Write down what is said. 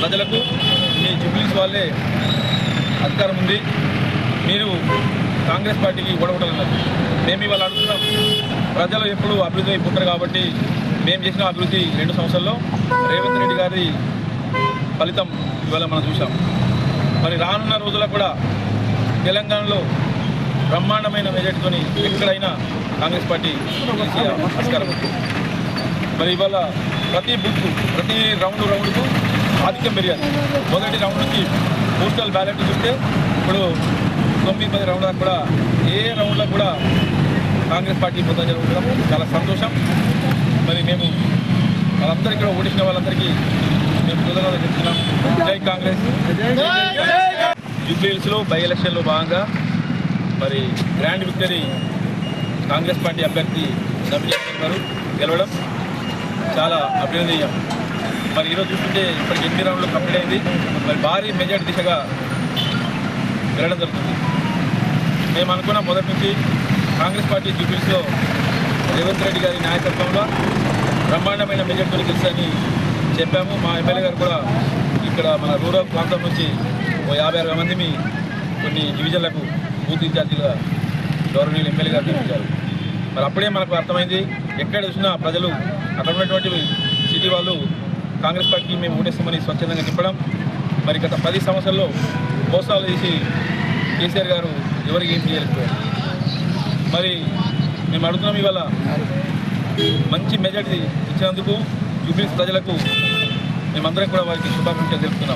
ప్రజలకు మీ జూబ్లీస్ వాళ్ళే అధికారం ఉంది. మీరు కాంగ్రెస్ పార్టీకి గొడవటన్నారు మేము ఇవాళ అడుగుతున్నాం. ప్రజలు ఎప్పుడు అభివృద్ధి అయిపోతారు కాబట్టి మేము చేసిన అభివృద్ధి రెండు సంవత్సరాల్లో రేవంత్ రెడ్డి గారి ఫలితం ఇవాళ మనం చూసాం మరి రానున్న రోజుల్లో కూడా తెలంగాణలో బ్రహ్మాండమైన మెజార్టీతోని ఎక్కడైనా కాంగ్రెస్ పార్టీ ఆస్కారం ఉంది. మరి ఇవాళ ప్రతి బుక్ ప్రతి రౌండ్ రౌండ్కు ఆధిక్యం పెరిగారు. మొదటి రౌండ్ నుంచి పోస్టల్ బ్యాలెట్ చూస్తే ఇప్పుడు తొమ్మిది పది రౌండ్ల కూడా ఏ రౌండ్లో కూడా కాంగ్రెస్ పార్టీ పొందడం జరుగుతుండడం చాలా సంతోషం. మరి మేము వాళ్ళందరికీ కూడా ఓడించిన వాళ్ళందరికీ మేము కృతజ్ఞతలు చెప్తున్నాం జై కాంగ్రెస్. జూబ్లీహిల్స్లో బై ఎలక్షన్లో భాగంగా మరి గ్రాండ్ విక్టరీ కాంగ్రెస్ పార్టీ అభ్యర్థి నవీన్ గారు గెలవడం చాలా అభినందనీయం. మరి ఈరోజు చూస్తుంటే ఇప్పటికి ఎన్ని రౌండ్లు కంప్లీట్ అయింది. మరి భారీ మెజార్టీ దిశగా వెళ్ళడం జరుగుతుంది. మేము అనుకున్న మొదటి నుంచి కాంగ్రెస్ పార్టీ జూబిల్స్లో రేవంత్ రెడ్డి గారి నాయకత్వంలో బ్రహ్మాండమైన మెజార్టీలు గెలిచారని చెప్పాము. మా ఎమ్మెల్యే గారు కూడా ఇక్కడ మన రూరల్ ప్రాంతం నుంచి ఓ యాభై అరవై మందిని కొన్ని డివిజన్లకు బూత్ ఇన్ఛార్జీలుగా గౌరవనీయులు ఎమ్మెల్యే గారు నియమించారు మరి అప్పుడే మనకు అర్థమైంది ఎక్కడ చూసినా ప్రజలు అక్కడ ఉన్నటువంటి సిటీ వాళ్ళు కాంగ్రెస్ పార్టీకి మేము ఓటేస్తామని స్వచ్ఛందంగా చెప్పడం మరి గత పది సంవత్సరాల్లో మోసాలు చేసి కేసీఆర్ గారు ఎవరికి ఏం చేయలేకపోయారు. మరి మేము అడుగుతున్నాం ఇవాళ మంచి మెజార్టీ ఇచ్చినందుకు జూబ్లీస్ ప్రజలకు మేమందరం కూడా వారికి శుభాకాంక్షలు తెలుపుతున్నాం.